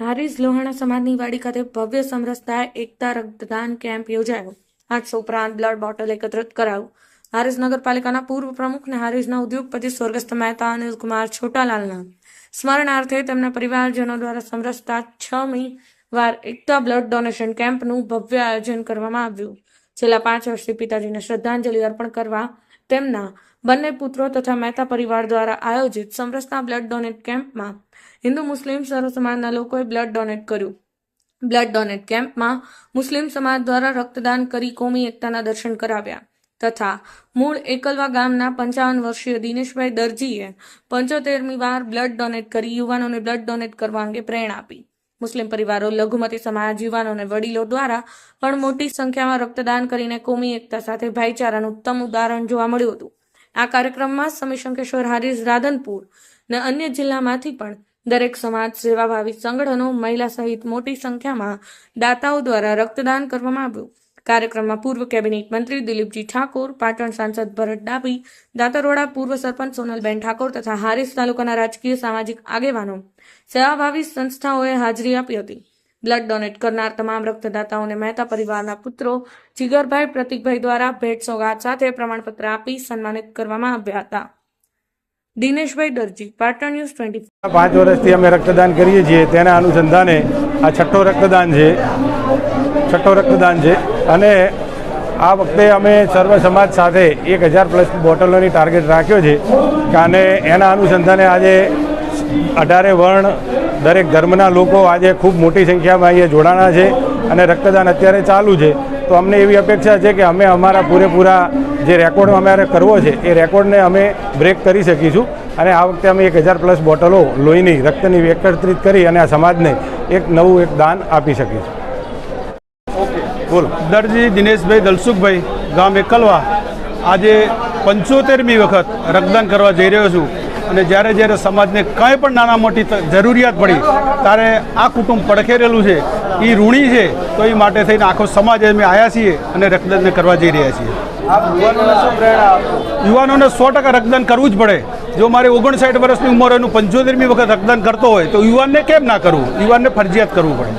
હારીજ લોહાણા સમાજની વાડી ખાતે ભવ્ય સમરસતા એકતા રક્તદાન કેમ્પ યોજાયો. આઠસો ઉપરાંત બ્લડ બોટલ એકત્રિત કરાયું. હારીજ નગરપાલિકાના પૂર્વ પ્રમુખ અને હારીજના ઉદ્યોગપતિ સ્વર્ગસ્થ મહેતા અનિલકુમાર છોટાલાલના સ્મરણાર્થે તેમના પરિવારજનો દ્વારા સમરસતા મી વાર એકતા બ્લડ ડોનેશન કેમ્પનું ભવ્ય આયોજન કરવામાં આવ્યું. છેલ્લા પાંચ વર્ષથી પિતાજીને શ્રદ્ધાંજલિ અર્પણ કરવા તેમના બંને પુત્રો તથા મહેતા પરિવાર દ્વારા આયોજિત સમરસતા બ્લડ ડોનેટ કેમ્પમાં હિન્દુ મુસ્લિમ સર્વ સમાજના લોકોએ બ્લડ ડોનેટ કર્યું. બ્લડ ડોનેટ કેમ્પમાં મુસ્લિમ સમાજ દ્વારા રક્તદાન કરી કોમી એકતાના દર્શન કરાવ્યા. તથા મૂળ એકલવા ગામના પંચાવન વર્ષીય દિનેશભાઈ દરજીએ પંચોતેરમી વાર બ્લડ ડોનેટ કરી, યુવાનોને બ્લડ ડોનેટ કરવા અંગે પ્રેરણા આપી. મુસ્લિમ પરિવારો, લઘુમતી સમાજ યુવાનો અને વડીલો દ્વારા પણ મોટી સંખ્યામાં રક્તદાન કરીને કોમી એકતા સાથે ભાઈચારાનું ઉત્તમ ઉદાહરણ જોવા મળ્યું હતું. આ કાર્યક્રમમાં સમી શંકેશ્વર, હારીજ, રાધનપુર અને અન્ય જિલ્લામાંથી પણ દરેક સમાજ સેવાભાવી સંગઠનો, મહિલા સહિત મોટી સંખ્યામાં દાતાઓ દ્વારા રક્તદાન કરવામાં આવ્યું. કાર્યક્રમમાં પૂર્વ કેબિનેટ મંત્રી દિલીપજી ઠાકોર, પાટણ સાંસદ ભરત ડાભી દાંતરોડા પૂર્વ સરપંચ સોનલબેન ઠાકોર તથા હારીસ તાલુકાના રાજકીય સામાજિક આગેવાનો. સેવાભાવી સંસ્થાઓએ હાજરી આપી હતી. બ્લડ ડોનેટ કરનાર તમામ રક્તદાતાઓને મહેતા પરિવારના પુત્રો જીગરભાઈ પ્રતિકભાઈ દ્વારા ભેટ સોગાદ સાથે પ્રમાણપત્ર આપી સન્માનિત કરવામાં આવ્યા હતા. દિનેશભાઈ દરજી, પાટણ ન્યૂઝ ટ્વેન્ટી પાંચ વર્ષથી અમે રક્તદાન કરીએ છીએ. તેના અનુસંધાને આ છઠ્ઠો રક્તદાન છે. છઠ્ઠો રક્તદાન છે. અને આ વખતે અમે સર્વ સમાજ સાથે એક હજાર પ્લસ બોટલોની ટાર્ગેટ રાખ્યો છે અને એના અનુસંધાને આજે અઢારે વર્ણ દરેક ધર્મના લોકો આજે ખૂબ મોટી સંખ્યામાં અહીંયા જોડાણા છે અને રક્તદાન અત્યારે ચાલુ છે. તો અમને એવી અપેક્ષા છે કે અમે અમારા પૂરેપૂરા જે રેકોર્ડ અમારે કરવો છે, એ રેકોર્ડને અમે બ્રેક કરી શકીશું. અને આ વખતે અમે એક હજાર પ્લસ બોટલો લોહીની રક્તની એકત્રિત કરી અને આ સમાજને એક નવું એક દાન આપી શકીશું. બોલો. દરજી દિનેશભાઈ દલસુખભાઈ ગામ એકલવા આજે પંચોતેરમી વખત રક્તદાન કરવા જઈ રહ્યો છું. અને જ્યારે જ્યારે સમાજને કંઈ પણ નાના મોટી જરૂરિયાત પડી ત્યારે આ કુટુંબ પડખેરેલું છે એ ઋણી છે તો એ માટે થઈને આખો સમાજ અમે આવ્યા છીએ અને રક્તદાન કરવા જઈ રહ્યા છીએ. યુવાનોને સો ટકા રક્તદાન કરવું જ પડે. જો મારે ઓગણસાઠ વર્ષની ઉંમર એનું પંચોતેરમી વખત રક્તદાન કરતો હોય તો યુવાનને કેમ ના કરવું યુવાનને ફરજિયાત કરવું પડે.